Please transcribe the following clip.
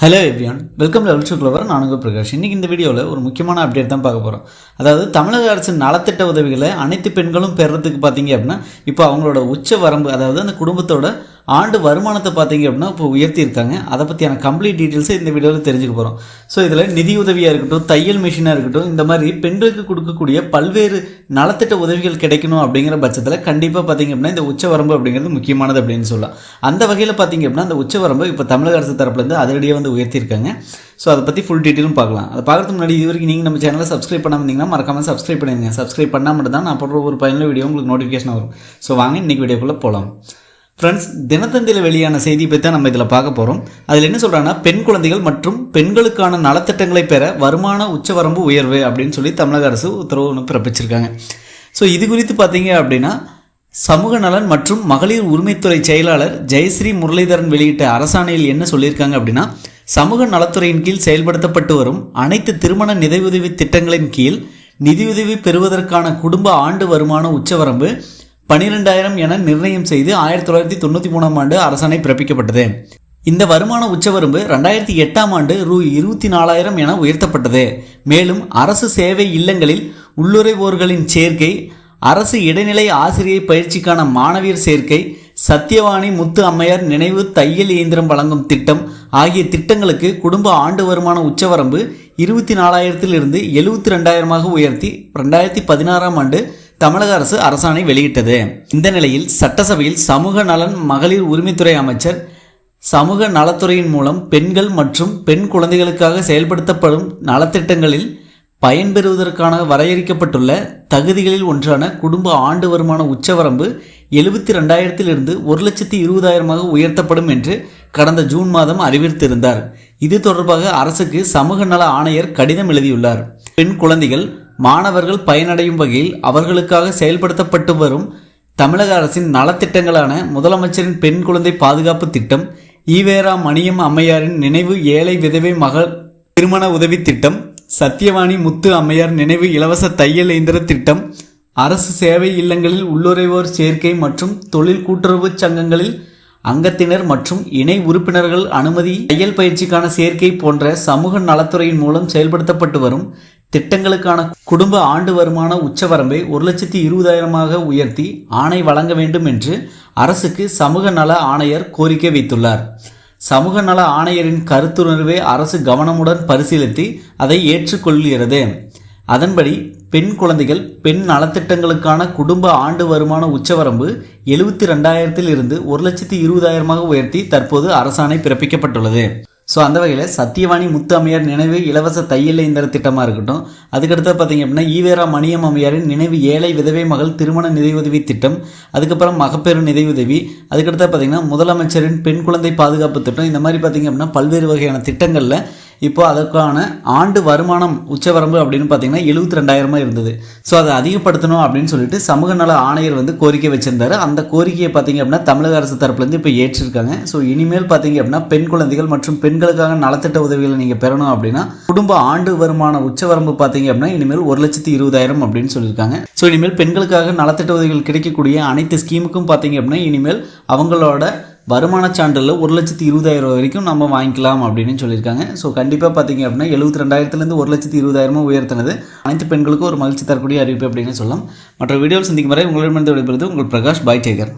Hello everyone welcome level to clever நானுங்க பிரகாஷ். இன்றைக்கி இந்த வீடியோவில் ஒரு முக்கியமான அப்டேட் தான் பார்க்க போகிறோம் அதாவது தமிழக அரசின் நலத்திட்ட உதவிகளை அனைத்து பெண்களும் பெறுறதுக்கு பார்த்தீங்க அப்படின்னா இப்போ அவங்களோட உச்ச வரம்பு அதாவது அந்த குடும்பத்தோட ஆண்டு வருமானத்தை பார்த்தீங்க அப்படின்னா இப்போ உயர்த்தியிருக்காங்க. அதை பற்றியான கம்ப்ளீட் டீட்டெயில்ஸை இந்த வீடியோவில் தெரிஞ்சுக்க போகிறோம் ஸோ இதில் நிதி உதவியாக இருக்கட்டும் தையல் மிஷினாக இருக்கட்டும் இந்த மாதிரி பெண்களுக்கு கொடுக்கக்கூடிய பல்வேறு நலத்திட்ட உதவிகள் கிடைக்கணும் அப்படிங்கிற பட்சத்தில் கண்டிப்பாக பார்த்தீங்க அப்படின்னா இந்த உச்சவரம்பு அப்படிங்கிறது முக்கியமானது அப்படின்னு சொல்லலாம். அந்த வகையில் பார்த்தீங்க அப்படின்னா அந்த உச்சவரம்பு இப்போ தமிழக அரசு தரப்புலேருந்து அதிரடியாக வந்து உயர்த்தியிருக்காங்க. ஸோ அதை பற்றி ஃபுல் டீட்டெயிலும் பார்க்கலாம். அதை பார்க்குறதுக்கு முன்னாடி இது வரைக்கும் நீங்கள் நம்ம சேனலை சப்ஸ்கிரைப் பண்ணாமல் இருந்தீங்கன்னா மறக்காமல் சப்ஸ்கிரைப் பண்ணிடுங்க. சப்ஸ்கிரைப் பண்ணால் மட்டும் தான் நான் போடுற ஒரு பயனுள்ள வீடியோ உங்களுக்கு நோட்டிஃபிகேஷன் வரும். ஸோ வாங்க இன்றைக்கி வீடியோக்குள்ளே போகலாம் ஃப்ரெண்ட்ஸ் தினத்தந்தியில் வெளியான செய்தி பற்றி தான் நம்ம இதில் பார்க்க போகிறோம் அதில் என்ன சொல்கிறாங்கன்னா பெண் குழந்தைகள் மற்றும் பெண்களுக்கான நலத்திட்டங்களை பெற வருமான உச்சவரம்பு உயர்வு அப்படின்னு சொல்லி தமிழக அரசு உத்தரவு ஒன்று பிறப்பிச்சிருக்காங்க. ஸோ இது குறித்து பார்த்தீங்க அப்படின்னா சமூக நலன் மற்றும் மகளிர் உரிமைத்துறை செயலாளர் ஜெயஸ்ரீ முரளிதரன் வெளியிட்ட அரசாணையில் என்ன சொல்லியிருக்காங்க அப்படின்னா சமூக நலத்துறையின் கீழ் செயல்படுத்தப்பட்டு வரும் அனைத்து திருமண நிதியுதவி திட்டங்களின் கீழ் நிதியுதவி பெறுவதற்கான குடும்ப ஆண்டு வருமான உச்சவரம்பு பனிரெண்டாயிரம் என நிர்ணயம் செய்து ஆயிரத்தி தொள்ளாயிரத்தி தொண்ணூற்றி மூணாம் ஆண்டு அரசாணை பிறப்பிக்கப்பட்டது. இந்த வருமான உச்சவரம்பு ரெண்டாயிரத்தி எட்டாம் ஆண்டு ரூ இருபத்தி நாலாயிரம் என உயர்த்தப்பட்டது. மேலும் அரசு சேவை இல்லங்களில் உள்ளுறைவோர்களின் சேர்க்கை அரசு இடைநிலை ஆசிரியை பயிற்சிக்கான மாணவியர் சேர்க்கை சத்தியவாணி முத்து அம்மையார் நினைவு தையல் இயந்திரம் வழங்கும் திட்டம் ஆகிய திட்டங்களுக்கு குடும்ப ஆண்டு வருமான உச்சவரம்பு இருபத்தி நாலாயிரத்திலிருந்து எழுபத்தி ரெண்டாயிரமாக உயர்த்தி ரெண்டாயிரத்தி பதினாறாம் ஆண்டு தமிழக அரசு அரசாணை வெளியிட்டது. இந்த நிலையில் சட்டசபையில் சமூக நலன் மகளிர் உரிமைத்துறை அமைச்சர் சமூக நலத்துறையின் மூலம் பெண்கள் மற்றும் பெண் குழந்தைகளுக்காக செயல்படுத்தப்படும் நலத்திட்டங்களில் பயன்பெறுவதற்கான வரையறுக்கப்பட்டுள்ள தகுதிகளில் ஒன்றான குடும்ப ஆண்டு வருமான உச்சவரம்பு எழுபத்தி ரெண்டாயிரத்திலிருந்து ஒரு லட்சத்தி இருபதாயிரமாக உயர்த்தப்படும் என்று கடந்த ஜூன் மாதம் அறிவித்திருந்தார். இது தொடர்பாக அரசுக்கு சமூக நல ஆணையர் கடிதம் எழுதியுள்ளார். பெண் குழந்தைகள் மாணவர்கள் பயனடையும் வகையில் அவர்களுக்காக செயல்படுத்தப்பட்டு வரும் தமிழக அரசின் நலத்திட்டங்களான முதலமைச்சரின் பெண் குழந்தை பாதுகாப்பு திட்டம் ஈவேரா மணியம் அம்மையாரின் நினைவு ஏழை விதவை மகள் திருமண உதவி திட்டம் சத்தியவாணி முத்து அம்மையார் நினைவு இலவச தையல் இயந்திர திட்டம் அரசு சேவை இல்லங்களில் உள்ளுறைவோர் சேர்க்கை மற்றும் தொழில் கூட்டுறவு சங்கங்களில் அங்கத்தினர் மற்றும் இணை உறுப்பினர்கள் அனுமதி தையல் பயிற்சிக்கான சேர்க்கை போன்ற சமூக நலத்துறையின் மூலம் செயல்படுத்தப்பட்டு வரும் திட்டங்களுக்கான குடும்ப ஆண்டு வருமான உச்சவரம்பை ஒரு லட்சத்தி இருபதாயிரமாக உயர்த்தி ஆணை வழங்க வேண்டும் என்று அரசுக்கு சமூக நல ஆணையர் கோரிக்கை வைத்துள்ளார். சமூக நல ஆணையரின் கருத்துணர்வை அரசு கவனமுடன் பரிசீலித்து அதை ஏற்றுக்கொள்கிறது. அதன்படி பெண் குழந்தைகள் பெண் நலத்திட்டங்களுக்கான குடும்ப ஆண்டு வருமான உச்சவரம்பு எழுபத்தி ரெண்டாயிரத்தில் இருந்து ஒரு லட்சத்தி இருபதாயிரமாக உயர்த்தி தற்போது அரசாணை பிறப்பிக்கப்பட்டுள்ளது. ஸோ அந்த வகையில் சத்தியவாணி முத்து அம்மையார் நினைவு இலவச தையல் இயந்திர திட்டமாக இருக்கட்டும். அதுக்கடுத்து பார்த்தீங்க அப்படின்னா ஈவேரா மணியம் அம்மையாரின் நினைவு ஏழை விதவை மகள் திருமண நிதியுதவி திட்டம் அதுக்கப்புறம் மகப்பேறு நிதியுதவி அதுக்கடுத்து பார்த்தீங்கன்னா முதலமைச்சரின் பெண் குழந்தை பாதுகாப்பு திட்டம் இந்த மாதிரி பார்த்தீங்க அப்படின்னா பல்வேறு வகையான திட்டங்களில் இப்போ அதற்கான ஆண்டு வருமானம் உச்சவரம்பு அப்படின்னு பார்த்தீங்கன்னா எழுபத்தி ரெண்டாயிரமா இருந்தது. ஸோ அதை அதிகப்படுத்தணும் அப்படின்னு சொல்லிட்டு சமூக நல ஆணையர் வந்து கோரிக்கை வச்சிருந்தாரு. அந்த கோரிக்கையை பார்த்தீங்க அப்படின்னா தமிழக அரசு தரப்புலேருந்து இப்போ ஏற்றிருக்காங்க. ஸோ இனிமேல் பார்த்தீங்க அப்படின்னா பெண் குழந்தைகள் மற்றும் பெண்களுக்காக நலத்திட்ட உதவிகளை நீங்கள் பெறணும் அப்படின்னா குடும்ப ஆண்டு வருமான உச்சவரம்பு பார்த்தீங்க அப்படின்னா இனிமேல் ஒரு லட்சத்தி இருபதாயிரம் அப்படின்னு சொல்லியிருக்காங்க. ஸோ இனிமேல் பெண்களுக்காக நலத்திட்ட உதவிகள் கிடைக்கக்கூடிய அனைத்து ஸ்கீமுக்கும் பார்த்தீங்க அப்படின்னா இனிமேல் அவங்களோட வருமான சான்றிதழில் ஒரு லட்சத்தி இருபதாயிரம் ரூபாய் வரைக்கும் நம்ம வாங்கிக்கலாம் அப்படின்னு சொல்லியிருக்காங்க. ஸோ கண்டிப்பாக பார்த்தீங்க அப்படின்னா எழுபத்தி ரெண்டாயிரத்துலேருந்து ஒரு லட்சத்தி இருபதாயிரமும் உயர்த்தினது. அனைத்து பெண்களுக்கும் ஒரு மகிழ்ச்சி தரக்கூடிய அறிவிப்பு அப்படின்னு சொல்லலாம். மற்ற வீடியோவில் சந்திக்கும் வரை உங்களிடமிருந்து விடைபெறுவது உங்கள் பிரகாஷ் பாய் டேகர்.